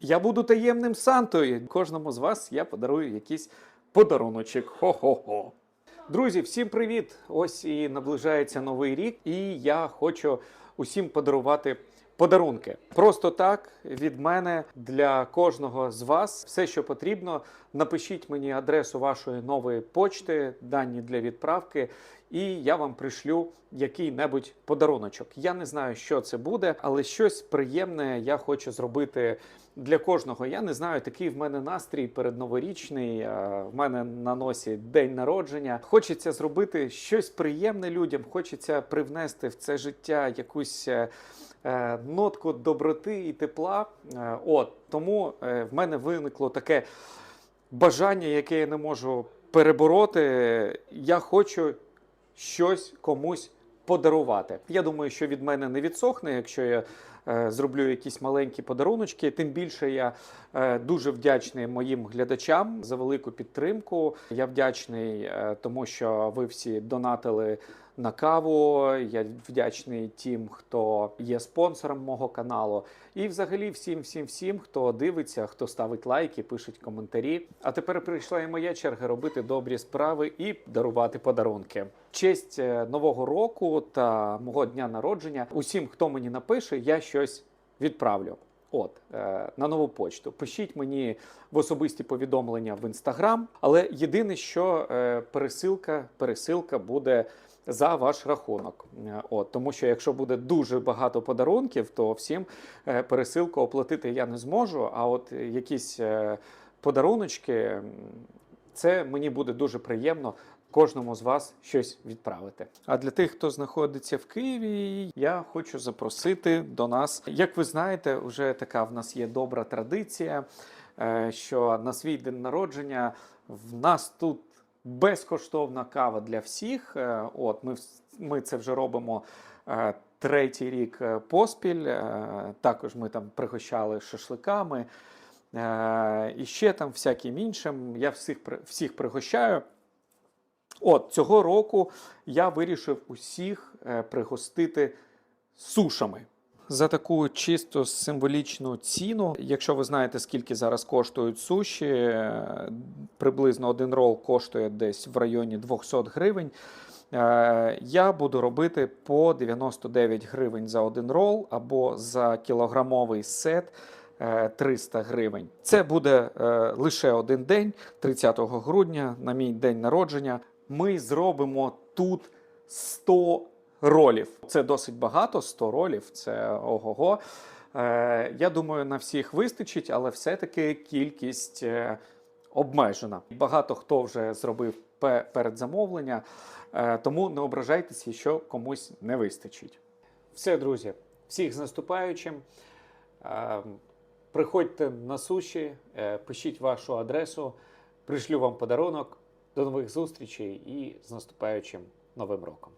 Я буду таємним Сантою. Кожному з вас я подарую якийсь подаруночок. Хо-хо-хо. Друзі, всім привіт! Ось і наближається новий рік, і я хочу усім подарувати подарунки. Просто так від мене для кожного з вас все, що потрібно. Напишіть мені адресу вашої нової почти, дані для відправки, і я вам пришлю який-небудь подаруночок. Я не знаю, що це буде, але щось приємне я хочу зробити для кожного. Я не знаю, такий в мене настрій передноворічний. е, В мене на носі день народження. Хочеться зробити щось приємне людям. Хочеться привнести в це життя якусь. Е, Нотку доброти і тепла. Е, От тому е, в мене виникло таке бажання, яке я не можу перебороти. Я хочу щось комусь подарувати. Я думаю, що від мене не відсохне, якщо я зроблю якісь маленькі подаруночки. Тим більше я дуже вдячний моїм глядачам за велику підтримку. Я вдячний, тому що ви всі донатили на каву. Я вдячний тим, хто є спонсором мого каналу. І взагалі всім, всім, всім, хто дивиться, хто ставить лайки, пишуть коментарі. А тепер прийшла і моя черга робити добрі справи і дарувати подарунки. Честь е, нового року та мого дня народження. Усім, хто мені напише, я щось відправлю. От е, на нову почту. Пишіть мені в особисті повідомлення в інстаграм. Але єдине, що е, пересилка, пересилка буде за ваш рахунок. Е, От тому, що якщо буде дуже багато подарунків, то всім пересилку оплатити я не зможу. А от якісь подаруночки, це мені буде дуже приємно. Кожному з вас щось відправити. А для тих, хто знаходиться в Києві, я хочу запросити до нас. Як ви знаєте, вже така в нас є добра традиція, е, що на свій день народження в нас тут безкоштовна кава для всіх. Е, От ми, ми це вже робимо. е, Третій рік поспіль. Також ми там пригощали шашликами і ще там всяким іншим. Я всіх, всіх пригощаю. От цього року я вирішив усіх е, пригостити сушами. За таку чисто символічну ціну, якщо ви знаєте, скільки зараз коштують суші, е, приблизно один рол коштує десь в районі 200 гривень. Е, Я буду робити по 99 гривень за один рол або за кілограмовий сет е, 300 гривень. Це буде лише один день, 30 грудня, на мій день народження. Ми зробимо тут 100 ролів. Це досить багато, 100 ролів, це ого-го. Е, я думаю, на всіх вистачить, але все-таки кількість е, обмежена. Багато хто вже зробив пе- передзамовлення, е, тому не ображайтеся, що комусь не вистачить. Все, друзі, всіх з наступаючим. Е, Приходьте на суші, е, пишіть вашу адресу, пришлю вам подарунок. До нових зустрічей і з наступаючим новим роком.